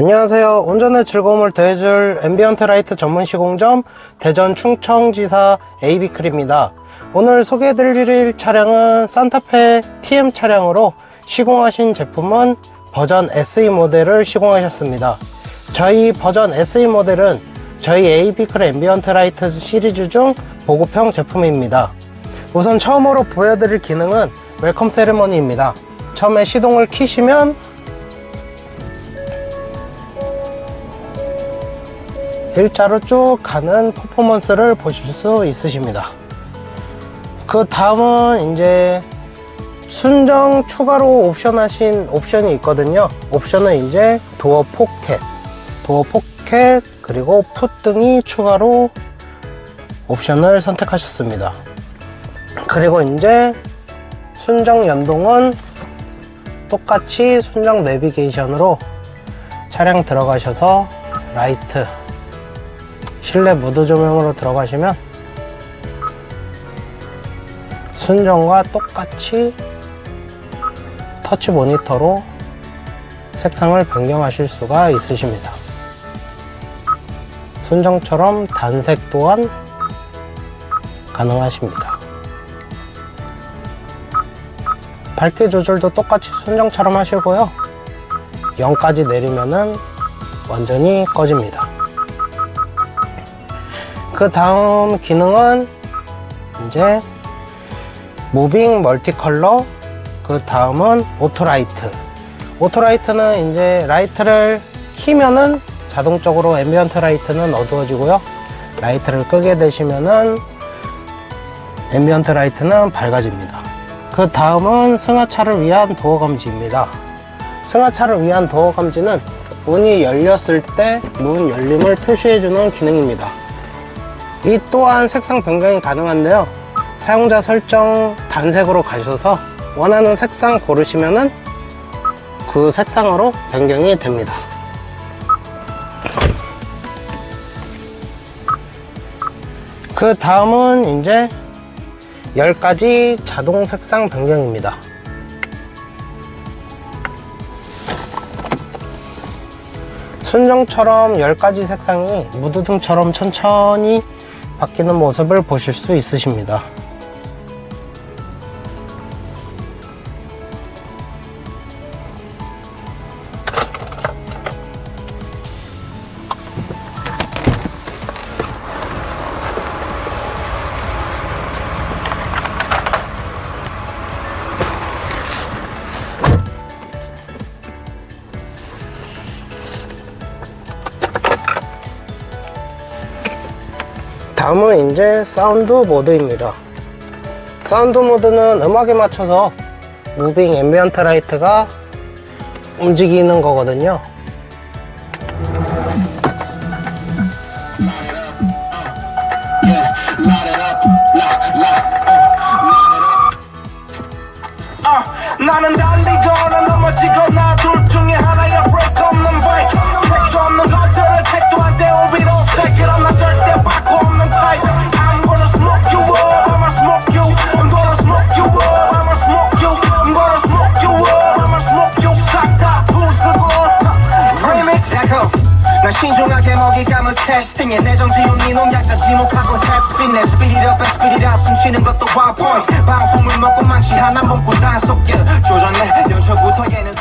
안녕하세요. 운전의 즐거움을 더해줄 앰비언트 라이트 전문 시공점 대전 충청지사 AB클입니다. 오늘 소개해드릴 차량은 산타페 TM 차량으로 시공하신 제품은 버전 SE 모델을 시공하셨습니다. 저희 버전 SE 모델은 저희 AB클 앰비언트 라이트 시리즈 중 보급형 제품입니다. 우선 처음으로 보여드릴 기능은 웰컴 세레머니입니다. 처음에 시동을 키시면 일자로 쭉 가는 퍼포먼스를 보실 수 있으십니다. 그 다음은 이제 순정 추가로 옵션 하신 옵션이 있거든요. 옵션은 이제 도어 포켓, 도어 포켓, 그리고 풋 등이 추가로 옵션을 선택하셨습니다. 그리고 이제 순정 연동은 똑같이 순정 내비게이션으로 차량 들어가셔서 라이트 실내 무드 조명으로 들어가시면 순정과 똑같이 터치 모니터로 색상을 변경하실 수가 있으십니다. 순정처럼 단색 또한 가능하십니다. 밝기 조절도 똑같이 순정처럼 하시고요. 0까지 내리면은 완전히 꺼집니다. 그 다음 기능은 이제 무빙 멀티컬러 그 다음은 오토라이트. 오토라이트는 이제 라이트를 키면은 자동적으로 앰비언트 라이트는 어두워지고요. 라이트를 끄게 되시면은 앰비언트 라이트는 밝아집니다. 그 다음은 승하차를 위한 도어 감지입니다. 승하차를 위한 도어 감지는 문이 열렸을 때 문 열림을 표시해주는 기능입니다 이 또한 색상 변경이 가능한데요. 사용자 설정 단색으로 가셔서 원하는 색상 고르시면은 그 색상으로 변경이 됩니다. 그 다음은 이제 10가지 자동 색상 변경입니다. 순정처럼 10가지 색상이 무드등처럼 천천히 바뀌는 모습을 보실 수 있으십니다. 다음은 이제 사운드 모드입니다. 사운드 모드는 음악에 맞춰서 무빙 앰비언트 라이트가 움직이는 거거든요. 나는 달리거나 넘어지거나 둘 중에 하나야 break 없는 break 택도 없는 것들을 택도 안돼 오비로 stay 그럼 난 절대 신중하게 먹이감은 테스팅에 내정 지운 네 농약자 지목하고 헤드스핀 내 스피릿 up and speed it out. 숨 쉬는 것도 point. 방송물 먹고 망치한 한 번뿐 단속길 조전해 연초부터 얘는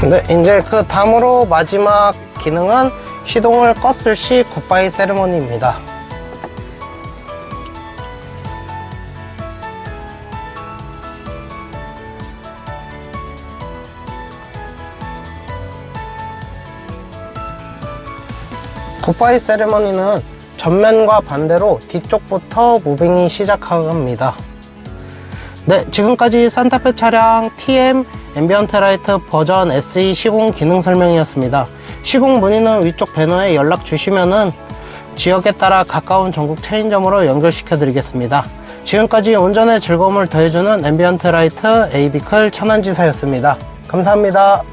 근데 이제 그 다음으로 마지막 기능은 시동을 껐을 시 굿바이 세레모니입니다. 굿바이 세레머니는 전면과 반대로 뒤쪽부터 무빙이 시작합니다. 네, 지금까지 산타페 차량 TM 앰비언트 라이트 버전 SE 시공 기능 설명이었습니다. 시공 문의는 위쪽 배너에 연락 주시면은 지역에 따라 가까운 전국 체인점으로 연결시켜 드리겠습니다. 지금까지 운전의 즐거움을 더해주는 앰비언트 라이트 AB클 천안지사였습니다. 감사합니다.